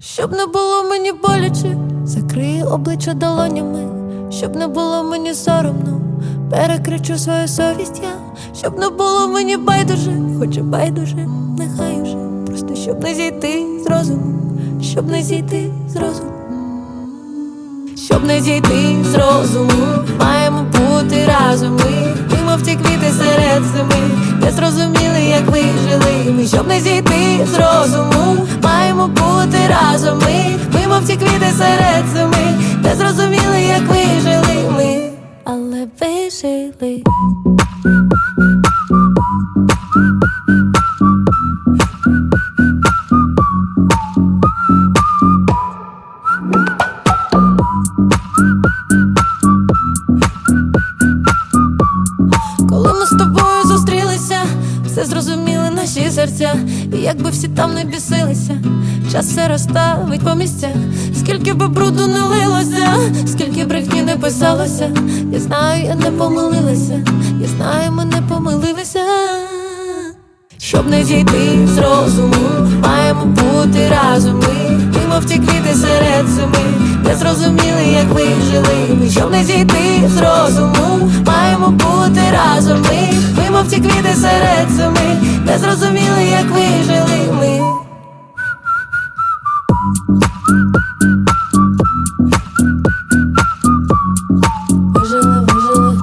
Щоб не було мені боляче, закрию обличчя долонями, щоб не було мені соромно, перекричу свою совість я, щоб не було мені байдуже, хоч і байдуже, нехай уже, просто щоб не зійти з розуму, щоб не зійти з розуму. Щоб не зійти з розуму, маємо бути разом ми, ми мов ті квіти серед зими, не зрозуміли, як ви жили щоб не зійти з розуму, серед зими, не зрозуміли, як ви жили ми, але ви жили. Коли ми з тобою зустрілися, все зрозуміли наші серця, і якби всі там не бісилися, час все розставить по місцях, скільки би бруду не лилося, скільки брехні не писалося, я знаю, я не помилилася, я знаю, ми не помилилися. Щоб не зійти з розуму, маємо бути разом ми, ми мов ті квіти серед зими, не зрозуміли, як ви жили щоб не зійти з розуму, маємо бути разом ми, жовті квіти серед зими, не зрозуміли, як вижили ми. Вижили, вижили.